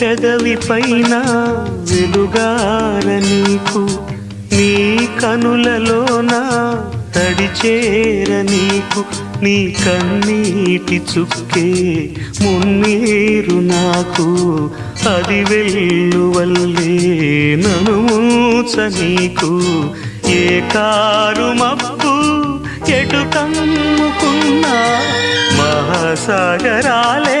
పెదవి పైన వెలుగార నీకు నీ కనులలోన తడిచేర నీకు నీ కన్నీటి చుక్కే మున్నీరు నాకు. అది వెల్లువల్లే నను మూచ నీకు. ఏ కారు మప్పు ఎటు కమ్ముకున్నా మహాసాగరాలే